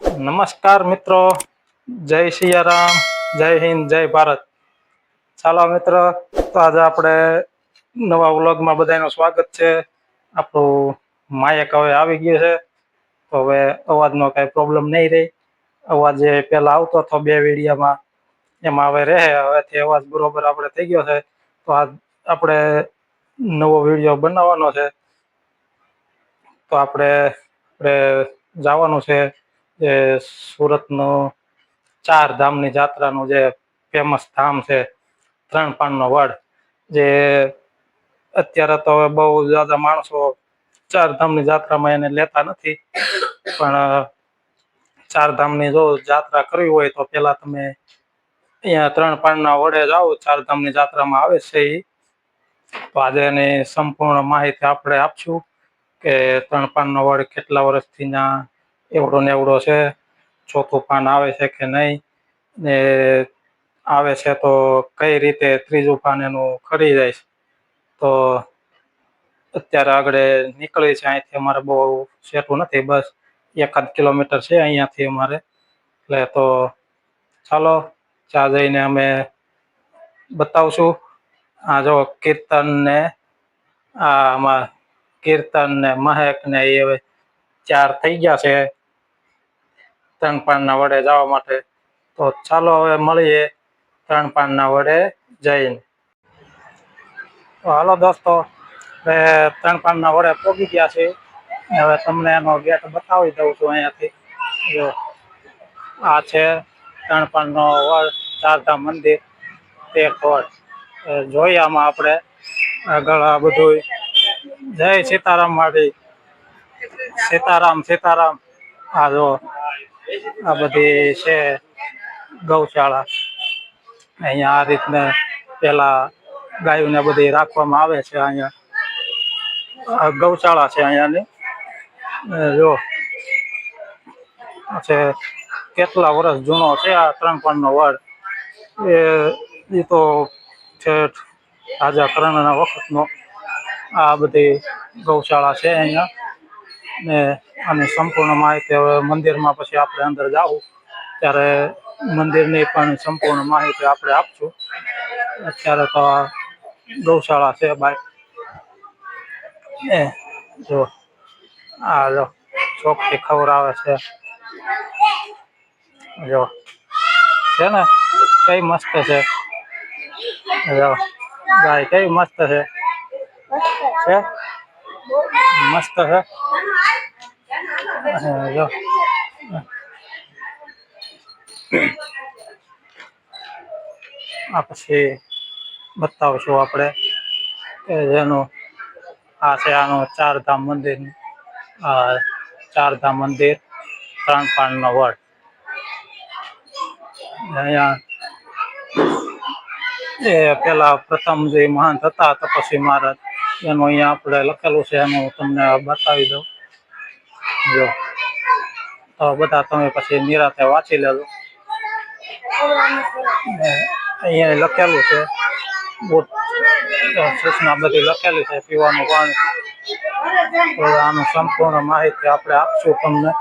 નમસ્કાર મિત્રો. જય સિયારામ. જય હિન્દ, જય ભારત. ચાલો મિત્રો, તો આજે આપણે નવા વ્લોગમાં બધાનું સ્વાગત છે. આપણું માયક હવે આવી ગયું છે. તો હવે અવાજનો કાંઈ પ્રોબ્લેમ નહીં રહે. અવાજ જે પહેલાં આવતો હતો બે વીડિયામાં. એમાં હવે રહે, હવેથી અવાજ બરોબર આપણે થઈ ગયો છે. તો આ આપણે નવો વીડિયો બનાવવાનો છે. તો આપણે આપણે જવાનું છે જે સુરતનું ચાર ધામની જાત્રાનું જે ફેમસ ધામ છે ત્રણ પાનનો વડ, જે અત્યારે તો બહુ જ્યાદા માણસો ચાર ધામની જાત્રામાં એને લેતા નથી. પણ ચાર ધામની જો જાત્રા કરવી હોય તો પેલા તમે અહીંયા ત્રણ પાનના વડે જાઓ ચાર ધામની જાત્રામાં આવે છે એ તો આજે એની સંપૂર્ણ માહિતી આપણે આપશું કે ત્રણ પાનનો વડ કેટલા વર્ષથી ના એવડો ને એવડો છે ચોથું પાન આવે છે કે નહીં, ને આવે છે તો કઈ રીતે ત્રીજું પાન એનું ખરી જાય છે? તો અત્યારે આગળ નીકળી છે, અહીંથી અમારે બહુ સેટું નથી, બસ એકાદ કિલોમીટર છે અહીંયાથી અમારે. એટલે તો ચાલો, ચા જઈને અમે બતાવશું. આ જો કીર્તન ને આમાં કીર્તન ને મહેક ને એ ચાર થઈ ગયા છે. ત્રણ પાનના વડે જવા માટે. તો ચાલો હવે મળીએ ત્રણ પાનના વડે જઈને. હાલો દોસ્તો ત્રણ પાનના વડે પોગી ગયા છે. હવે તમને એનો ગેટ બતાવી દઉં છું અહીંયાથી. જો, આ છે ત્રણ પાનનો વડ, ચારધામ મંદિર, તે વડ જોઈએ આમાં આપણે આગળ આ બધું જય સીતારામ માટી સીતારામ સીતારામ. આ જો આ બધી છે ગૌશાળા. અહીંયા આ રીતને પેલા ગાયોને બધી રાખવામાં આવે છે અહીંયા. ગૌશાળા છે અહીંયાની. જો. છે કેટલા વર્ષ જૂનો છે આ ત્રણ પાનનો વડ. એ તો ઠેઠ રાજા કરણના વખતનો આ બધી ગૌશાળા છે અહીંયા. ને આની સંપૂર્ણ માહિતી હવે મંદિરમાં પછી આપણે અંદર જાવું ત્યારે મંદિરની પણ સંપૂર્ણ માહિતી આપણે આપશું. અત્યારે તો આ ગૌશાળા છે બાય. એ જો આ જો ચોકથી ખવડાવે છે. જો છે ને? કઈ મસ્ત છે? જો ગાય કઈ મસ્ત છે? છે? મસ્ત છે. આ પછી બતાવશું આપણે કે જેનું આ છે આનું ચારધામ મંદિર. આ ચારધામ મંદિર ત્રણ પાનનો વડ. અહીંયા એ પેલા પ્રથમ જે મહંત હતા તપસ્વી મહારાજ એનું અહીંયા આપણે લખેલું છે, એનું હું તમને બતાવી દઉં. જો. તો બધા તમે પછી નિરાતે વાંચી લેજો. અહીંયા લખેલું છે, બોટ સૂચના બધી લખેલી છે, પીવાનું પાણી. તો આનું સંપૂર્ણ માહિતી આપણે આપશું તમને.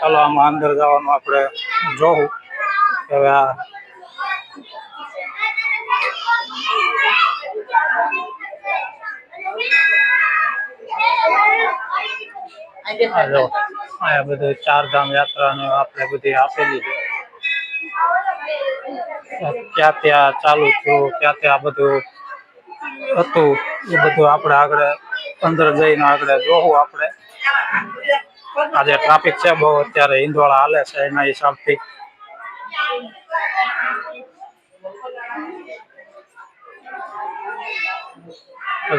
ચાલો, આમાં અંદર જવાનું આપણે જોવું હવે આ આ બધું ચાર ધામ યાત્રાને આપણે બધી આપેલી છે. ક્યાં ત્યાં ચાલુ થયું, ક્યાં ત્યાં બધું હતું, એ બધું આપણે આગળ અંદર જઈને આગળ જોવું આપણે. આજે ટ્રાફિક છે બહુ, અત્યારે હિંદવાળા હાલે છે એના હિસાબથી.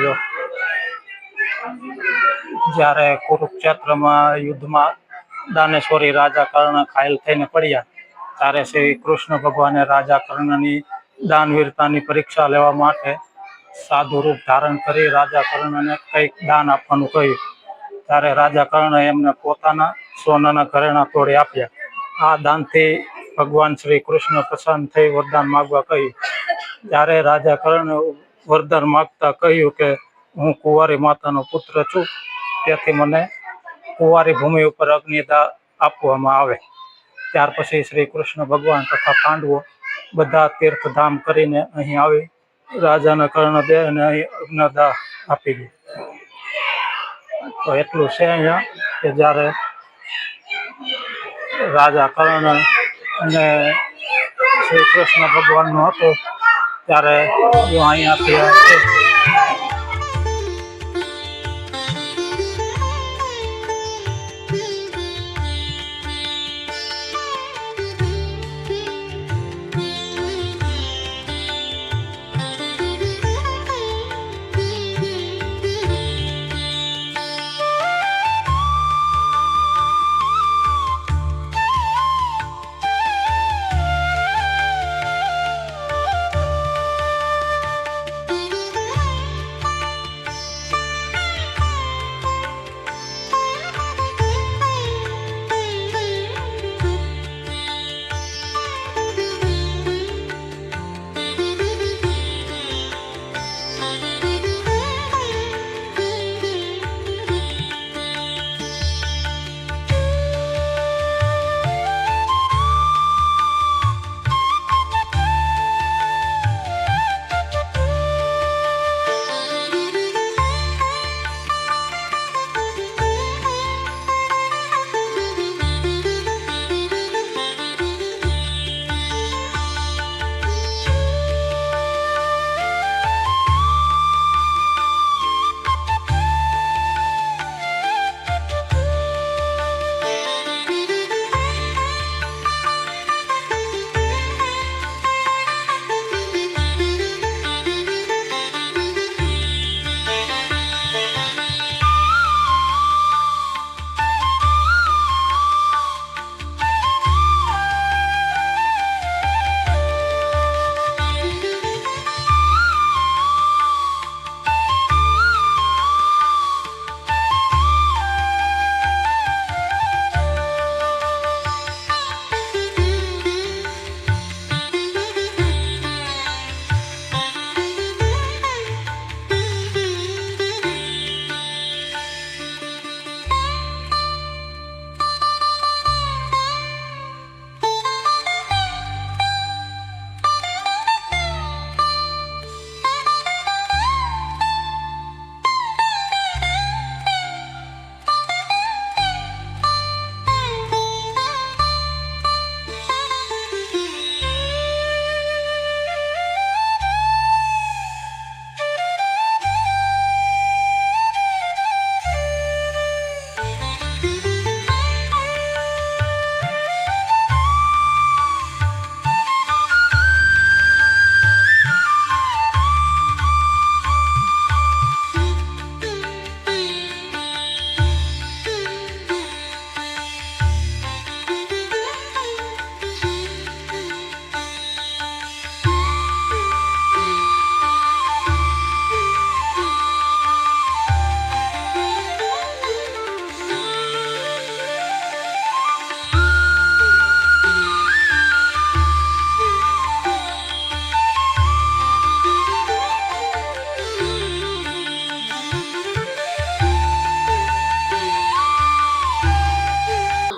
જો જ્યારે કુરુક્ષેત્રમાં યુદ્ધમાં દાનેશ્વરી રાજા કર્ણ ઘાયલ થઈને પડ્યા, ત્યારે શ્રી કૃષ્ણ ભગવાને રાજા કર્ણની દાનવીરતાની પરીક્ષા લેવા માટે સાધુ રૂપ ધારણ કરી રાજા કર્ણને કંઈક દાન આપવાનું કહ્યું. ત્યારે રાજા કર્ણએ એમને પોતાના સોનાના ઘરેણા તોડી આપ્યા. આ દાનથી ભગવાન શ્રી કૃષ્ણ પ્રસન્ન થઈ વરદાન માગવા કહ્યું. ત્યારે રાજા કર્ણ વરદાન માગતા કહ્યું કે, હું કુંવારી માતાનો પુત્ર છું. તેથી મને કુંવારી ભૂમિ ઉપર અગ્નિદા આપવામાં આવે. ત્યાર પછી શ્રી કૃષ્ણ ભગવાન તથા પાંડવો બધા તીર્થધામ કરીને અહીં આવી રાજાના કર્ણદે અને અહીં અગ્નદા આપી દે. તો એટલું છે અહીંયા કે જ્યારે રાજા કર્ણ અને શ્રી કૃષ્ણ ભગવાનનું હતું, ત્યારે અહીંયાથી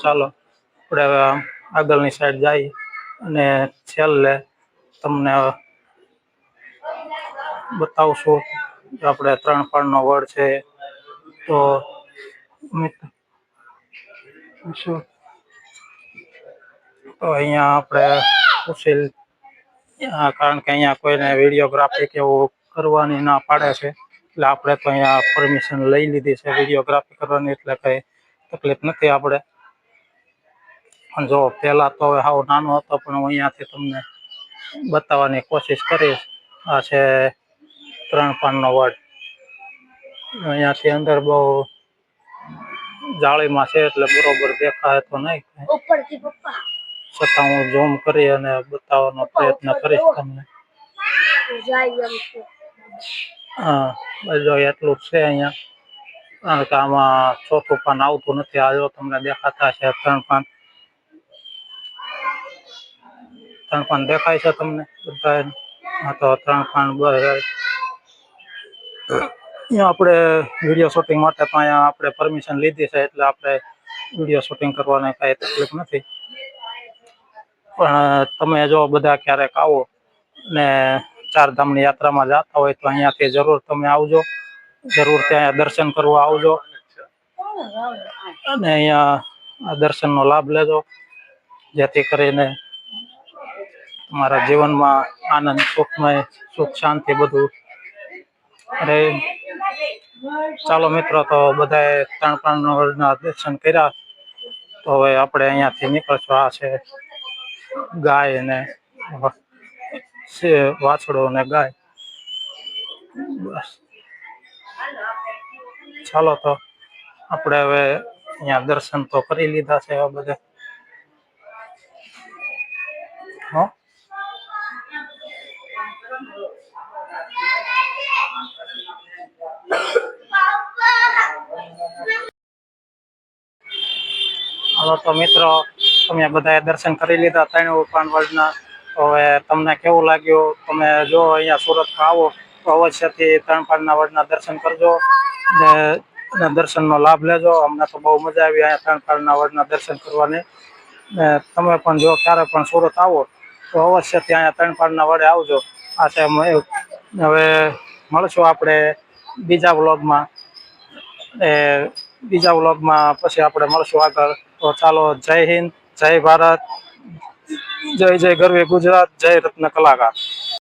ચાલો આપણે આગળની સાઈડ જઈએ અને છેલ્લે તમને બતાવશું આપણે ત્રણ ફળનો વડ છે. તો શું? તો અહીંયા આપણે સુશીલ કારણ કે અહીંયા કોઈને વિડીયોગ્રાફી કે એવું કરવાની ના પાડે છે. એટલે આપણે તો અહીંયા પરમિશન લઈ લીધી છે વિડીયોગ્રાફી કરવાની, એટલે કંઈ તકલીફ નથી આપણે. પણ જો પહેલા તો હવે હાવ નાનો હતો પણ હું અહીંયાથી તમને બતાવવાની કોશિશ કરીશ. આ છે ત્રણ પાનનો વડ. અહીંયાથી અંદર બહુ જાળીમાં છે એટલે બરોબર દેખાય તો નહીં છતાં હું ઝૂમ કરી અને બતાવવાનો પ્રયત્ન કરીશ તમને. હા જો એટલું જ છે અહીંયા. કારણ કે આમાં ચોથું પાન આવતું નથી આ જો તમને દેખાતા છે ત્રણ પાન. ત્રણ પાન દેખાય છે તમને બધા હા, તો ત્રણ પાન બસ અહીંયા આપણે વીડિયો શૂટિંગ માટે તો અહીંયા આપણે પરમિશન લીધી છે, એટલે આપણે વીડિયો શૂટિંગ કરવાની કાંઈ તકલીફ નથી. પણ તમે જો બધા ક્યારેક આવો ને ચારધામની યાત્રામાં જતા હોય તો અહીંયાથી જરૂર તમે આવજો. જરૂર ત્યાં દર્શન કરવા આવજો. અને અહીંયા દર્શનનો લાભ લેજો. જેથી કરીને તમારા જીવનમાં આનંદ, સુખમય, સુખ, શાંતિ બધું. અરે ચાલો મિત્રો, તો બધાએ ત્રણ પાંચના દર્શન કર્યા. તો હવે આપણે અહીંયાથી નીકળશું. આ છે ગાય ને વાછડો ને ગાય. બસ. ચાલો તો આપણે હવે અહીંયા દર્શન તો કરી લીધા છે આ બધા. હો. હાલો તો મિત્રો, તમે બધાએ દર્શન કરી લીધા ત્રણ પાનવડના તો હવે તમને કેવું લાગ્યું? તમે જો અહીંયા સુરતમાં આવો, તો અવશ્યથી ત્રણ પાનના વડના દર્શન કરજો. ને દર્શનનો લાભ લેજો. અમને તો બહુ મજા આવી અહીંયા ત્રણ પાનના વડના દર્શન કરવાની. ને તમે પણ જો ક્યારે પણ સુરત આવો, તો અવશ્યથી અહીંયા ત્રણ પાનના વડે આવજો. આ છે હવે મળશું આપણે બીજા વ્લોગમાં. એ બીજા વ્લોગમાં પછી આપણે મળશું આગળ. તો ચાલો જય હિન્દ જય ભારત જય જય ગરવે ગુજરાત જય રત્ન કલાકાર.